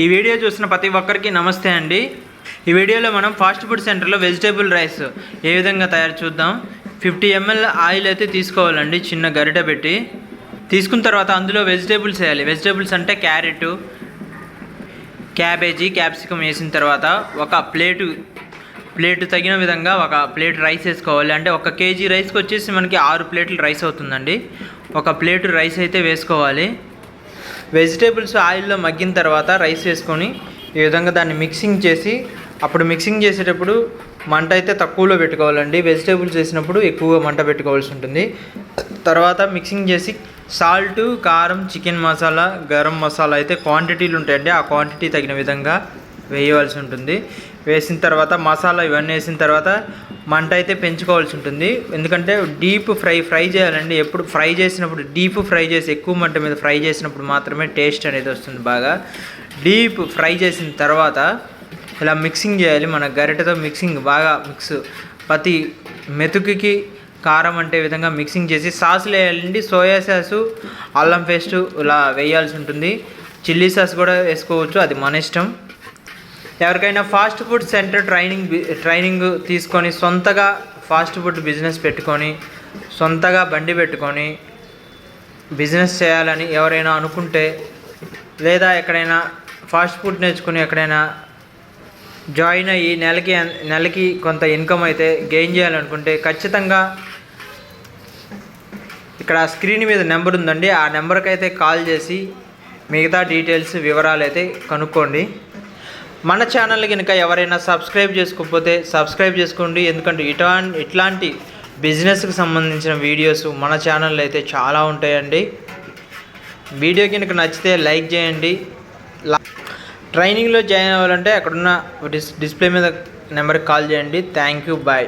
ఈ వీడియో చూసిన ప్రతి ఒక్కరికి నమస్తే అండి. ఈ వీడియోలో మనం ఫాస్ట్ ఫుడ్ సెంటర్లో వెజిటేబుల్ రైస్ ఏ విధంగా తయారు చూద్దాం. ఫిఫ్టీ ఎంఎల్ ఆయిల్ అయితే తీసుకోవాలండి చిన్న గరిట పెట్టి. తీసుకున్న తర్వాత అందులో వెజిటేబుల్స్ వేయాలి. వెజిటేబుల్స్ అంటే క్యారెట్ క్యాబేజీ క్యాప్సికమ్ వేసిన తర్వాత ఒక ప్లేటు ప్లేట్ తగిన విధంగా ఒక ప్లేట్ రైస్ వేసుకోవాలి. అంటే ఒక కేజీ రైస్కి వచ్చేసి మనకి ఆరు ప్లేట్లు రైస్ అవుతుందండి. ఒక ప్లేటు రైస్ అయితే వేసుకోవాలి. వెజిటేబుల్స్ ఆయిల్లో మగ్గిన తర్వాత రైస్ వేసుకొని ఈ విధంగా దాన్ని మిక్సింగ్ చేసి అప్పుడు మిక్సింగ్ చేసేటప్పుడు మంట అయితే తక్కువలో పెట్టుకోవాలండి. వెజిటేబుల్స్ వేసినప్పుడు ఎక్కువగా మంట పెట్టుకోవాల్సి ఉంటుంది. తర్వాత మిక్సింగ్ చేసి సాల్ట్ కారం చికెన్ మసాలా గరం మసాలా అయితే క్వాంటిటీలు ఉంటాయండి. ఆ క్వాంటిటీ తగిన విధంగా వేయవలసి ఉంటుంది. వేసిన తర్వాత మసాలా ఇవన్నీ వేసిన తర్వాత మంట అయితే పెంచుకోవాల్సి ఉంటుంది. ఎందుకంటే డీప్ ఫ్రై ఫ్రై చేయాలండి. ఎప్పుడు ఫ్రై చేసినప్పుడు డీప్ ఫ్రై చేసి ఎక్కువ మంట మీద ఫ్రై చేసినప్పుడు మాత్రమే టేస్ట్ అనేది వస్తుంది బాగా. డీప్ ఫ్రై చేసిన తర్వాత ఇలా మిక్సింగ్ చేయాలి. మన గరిటెతో మిక్సింగ్ బాగా మిక్స్ ప్రతి మెతుకుకి కారం అంటే విధంగా మిక్సింగ్ చేసి సాసులు వేయాలండి. సోయా సాసు అల్లం పేస్టు ఇలా వేయాల్సి ఉంటుంది. చిల్లీ సాస్ కూడా వేసుకోవచ్చు. అది మన ఇష్టం. ఎవరికైనా fast food centre training training తీసుకొని సొంతగా ఫాస్ట్ ఫుడ్ బిజినెస్ పెట్టుకొని సొంతగా బండి పెట్టుకొని బిజినెస్ చేయాలని ఎవరైనా అనుకుంటే లేదా ఎక్కడైనా ఫాస్ట్ ఫుడ్ నేర్చుకుని ఎక్కడైనా జాయిన్ అయ్యి నెలకి నెలకి కొంత ఇన్కమ్ అయితే గెయిన్ చేయాలనుకుంటే ఖచ్చితంగా ఇక్కడ స్క్రీన్ మీద నెంబర్ ఉందండి. ఆ నెంబర్కి అయితే కాల్ చేసి మిగతా డీటెయిల్స్ వివరాలు అయితే కనుక్కోండి. మన ఛానల్ కనుక ఎవరైనా సబ్స్క్రైబ్ చేసుకోకపోతే సబ్స్క్రైబ్ చేసుకోండి. ఎందుకంటే ఇటా ఇట్లాంటి బిజినెస్కి సంబంధించిన వీడియోస్ మన ఛానల్లో అయితే చాలా ఉంటాయండి. వీడియో కనుక నచ్చితే లైక్ చేయండి. లా- ట్రైనింగ్లో జాయిన్ అవ్వాలంటే అక్కడున్న డిస్ డిస్ప్లే మీద నెంబర్కి కాల్ చేయండి. Thank you bye